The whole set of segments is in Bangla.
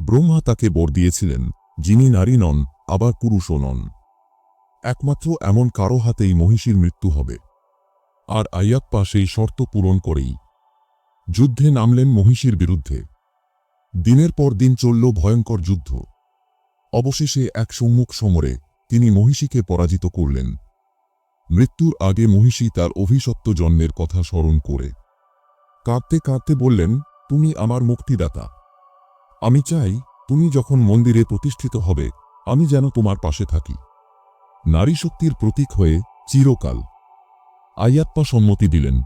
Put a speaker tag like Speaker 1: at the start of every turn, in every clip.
Speaker 1: ব্রহ্মা তাকে বর দিয়েছিলেন, যিনি নারী নন, আবার পুরুষও নন। একমাত্র এমন কারও হাতেই মহিষীর মৃত্যু হবে। আর আয়াপ্পা সেই শর্ত পূরণ করেই। যুদ্ধে নামলেন মহিষীর বিরুদ্ধে। দিনের পর দিন চলল ভয়ঙ্কর যুদ্ধ। অবশেষে এক সম্মুখ সমরে তিনি মহিষীকে পরাজিত করলেন। মৃত্যুর আগে মহিষী তার অভিশপ্ত জন্মের কথা স্মরণ করে। কাঁদতে কাঁদতে বললেন, তুমি আমার মুক্তিদাতা। আমি চাই তুমি যখন মন্দিরে প্রতিষ্ঠিত হবে, আমি যেন তোমার পাশে থাকি। নারী শক্তির প্রতীক হয়ে চিরকাল। আয়াপ্পা সম্মতি দিলেন।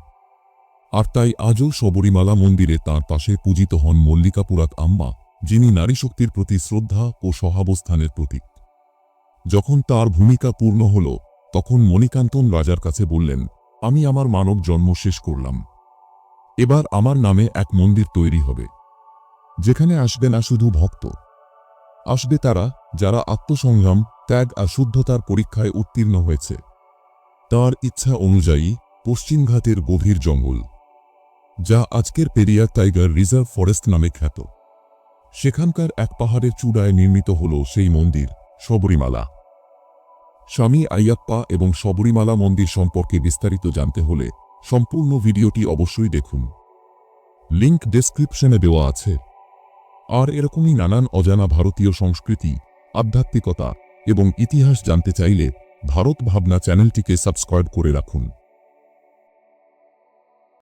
Speaker 1: আর তাই আজও শবরীমালা মন্দিরে তার পাশে পূজিত হন মল্লিকাপুরাত আম্মা, যিনি নারী শক্তির প্রতি শ্রদ্ধা ও সহাবস্থানের প্রতীক। যখন তার ভূমিকা পূর্ণ হল, তখন মণিকান্তন রাজার কাছে বললেন, আমি আমার মানব জন্ম শেষ করলাম। এবার আমার নামে এক মন্দির তৈরি হবে। যেখানে আসবে না শুধু ভক্ত। আসবে তারা যারা আত্মসংগ্রাম, ত্যাগ আর শুদ্ধতার পরীক্ষায় উত্তীর্ণ হয়েছে। তার ইচ্ছা অনুযায়ী পশ্চিমঘাটের গভীর জঙ্গল, যা আজকের পেরিয়ার টাইগার রিজার্ভ ফরেস্ট নামে খ্যাত। সেখানকার এক পাহাড়ের চূড়ায় নির্মিত হল সেই মন্দির, শবরীমালা। স্বামী আইয়াপ্পা এবং শবরীমালা মন্দির সম্পর্কে বিস্তারিত জানতে হলে সম্পূর্ণ ভিডিওটি অবশ্যই দেখুন। লিংক ডেসক্রিপশনে দেওয়া আছে। আর এরকমই নানান অজানা ভারতীয় সংস্কৃতি, আধ্যাত্মিকতা এবং ইতিহাস জানতে চাইলে ভারত ভাবনা চ্যানেলটিকে সাবস্ক্রাইব করে রাখুন।